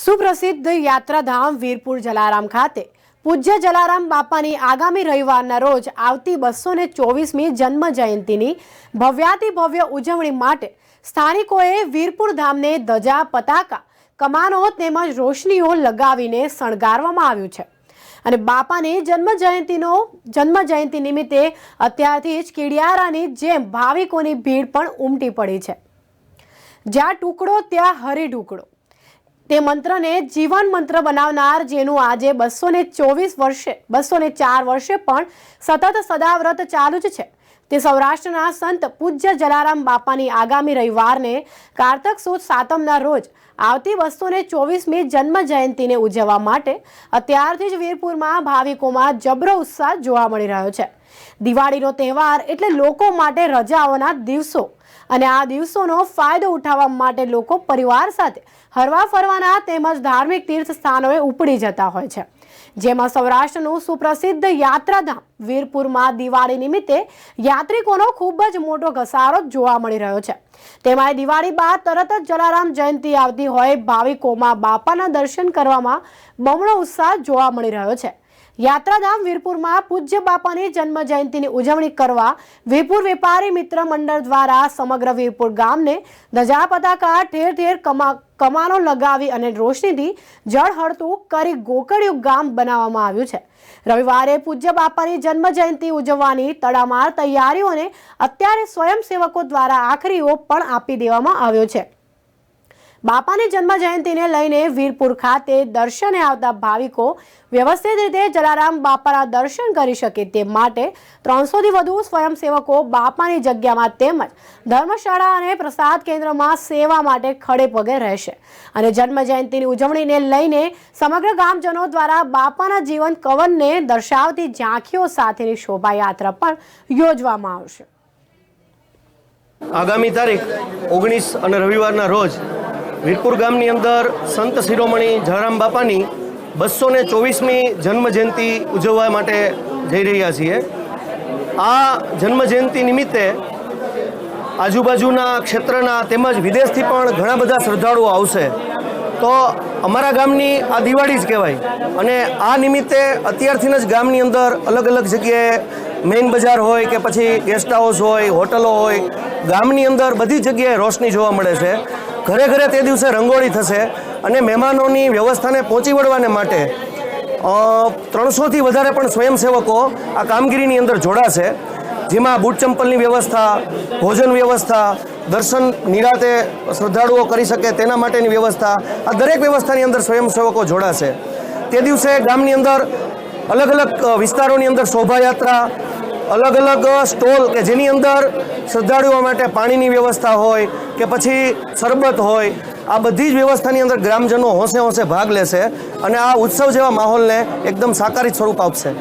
સુપ્રસિદ્ધ યાત્રાધામ વીરપુર જલારામ ખાતે. પૂજ્ય જલારામ બાપાની આગામી રવિવારના રોજ આવતી બસો ને ચોવીસમી જન્મ જયંતિની ભવ્યાતિ ભવ્ય ઉજવણી માટે સ્થાનિકોએ વીરપુર ધામને ધજા, પતાકા, કમાનો તેમજ રોશનીઓ લગાવીને શણગારવામાં આવ્યું છે. અને બાપાની જન્મ જયંતિનો, જન્મ જયંતિ નિમિત્તે અત્યારથી જ કીડિયારાની જેમ ભાવિકોની ભીડ પણ ઉમટી પડી છે. જ્યાં ટુકડો, ત્યાં હરી ઢુકડો તે મંત્રને જીવન મંત્ર બનાવનાર, જેનું આજે બસો ને ચોવીસ વર્ષે બસો ને ચાર વર્ષે પણ સતત સદાવ્રત ચાલુ જ છે. તે સૌરાષ્ટ્રના સંત પૂજ્ય જલારામ બાપાની આગામી રવિવારને કારતક સુદ સાતમના રોજ આવતી બસો ને ચોવીસમી જન્મ જયંતિને ઉજવવા માટે અત્યારથી જ વીરપુરમાં ભાવિકોમાં જબરો ઉત્સાહ જોવા મળી રહ્યો છે. દિવાળીનો તહેવાર એટલે લોકો માટે રજાઓના દિવસો. અને આ દિવસોનો ફાયદો ઉઠાવવા માટે લોકો પરિવાર સાથે હરવા ફરવાના તેમજ ધાર્મિક તીર્થ સ્થાનોએ ઉપડી જતા હોય છે. જેમાં સૌરાષ્ટ્રનું સુપ્રસિદ્ધ યાત્રાધામ વીરપુરમાં દિવાળી નિમિત્તે યાત્રિકોનો ખૂબ જ મોટો ઘસારો જોવા મળી રહ્યો છે. તેમાં દિવાળી બાદ તરત જ જલારામ જયંતિ આવતી હોય, ભાવિકોમાં બાપાના દર્શન કરવામાં બમણો ઉત્સાહ જોવા મળી રહ્યો છે. યાત્રાધામ વીરપુરમાં પૂજ્ય બાપાની જન્મ જયંતિની ઉજવણી કરવા વીરપુર વેપારી મિત્ર મંડળ દ્વારા સમગ્ર વીરપુર ગામને ધજા પતાકા ઠેર ઠેર કમા કમાનો લગાવી અને રોશનીથી જળહળતું કરી ગોકળિયું ગામ બનાવવામાં આવ્યું છે. રવિવારે પૂજ્ય બાપાની જન્મ જયંતિ ઉજવવાની તડામાર તૈયારીઓને અત્યારે સ્વયંસેવકો દ્વારા આખરી ઓપ પણ આપી દેવામાં આવ્યો છે. બાપાની જન્મ જયંતિને લઈને વીરપુર ખાતે દર્શને આવતા ભાવિકો વ્યવસ્થિત રીતે જલારામ બાપાના દર્શન કરી શકે તે માટે ત્રણસોથી વધુ સ્વયંસેવકો બાપાની જગ્યામાં તેમજ ધર્મશાળા અને પ્રસાદ કેન્દ્રમાં સેવા માટે ખડે પગે રહેશે. અને જન્મ જયંતિની ઉજવણીને લઈને સમગ્ર ગામજનો દ્વારા બાપાના જીવન કવનને દર્શાવતી ઝાંખીઓ સાથેની શોભાયાત્રા પણ યોજવામાં આવશે. આગામી તારીખ ઓગણીસ અને રવિવારના રોજ વીરપુર ગામની અંદર સંત શિરોમણી જલારામ બાપાની બસો ને ચોવીસમી જન્મ જયંતિ ઉજવવા માટે જઈ રહ્યા છીએ. આ જન્મ જયંતિ નિમિત્તે આજુબાજુના ક્ષેત્રના તેમજ વિદેશથી પણ ઘણા બધા શ્રદ્ધાળુઓ આવશે. તો અમારા ગામની આ દિવાળી જ કહેવાય. અને આ નિમિત્તે અત્યારથી જ ગામની અંદર અલગ અલગ જગ્યાએ મેઇન બજાર હોય કે પછી ગેસ્ટ હાઉસ હોય, હોટલો હોય, ગામની અંદર બધી જગ્યાએ રોશની જોવા મળે છે. ઘરે ઘરે તે દિવસે રંગોળી થશે અને મહેમાનોની વ્યવસ્થાને પહોંચી વળવાને માટે ત્રણસોથી વધારે પણ સ્વયંસેવકો આ કામગીરીની અંદર જોડાશે, જેમાં બૂટ ચંપલની વ્યવસ્થા, ભોજન વ્યવસ્થા, દર્શન નિરાતે શ્રદ્ધાળુઓ કરી શકે તેના માટેની વ્યવસ્થા, આ દરેક વ્યવસ્થાની અંદર સ્વયંસેવકો જોડાશે. તે દિવસે ગામની અંદર અલગ અલગ વિસ્તારોની અંદર શોભાયાત્રા અલગ અલગ સ્ટોલ કે જેની અંદર શ્રદ્ધાળુઓ માટે પાણીની વ્યવસ્થા હોય કે પછી શરબત હોય, આ બધી જ વ્યવસ્થાની અંદર ગ્રામજનો હોંશે હોંશે ભાગ લેશે અને આ ઉત્સવ જેવા માહોલને એકદમ સાકારિત સ્વરૂપ આપશે.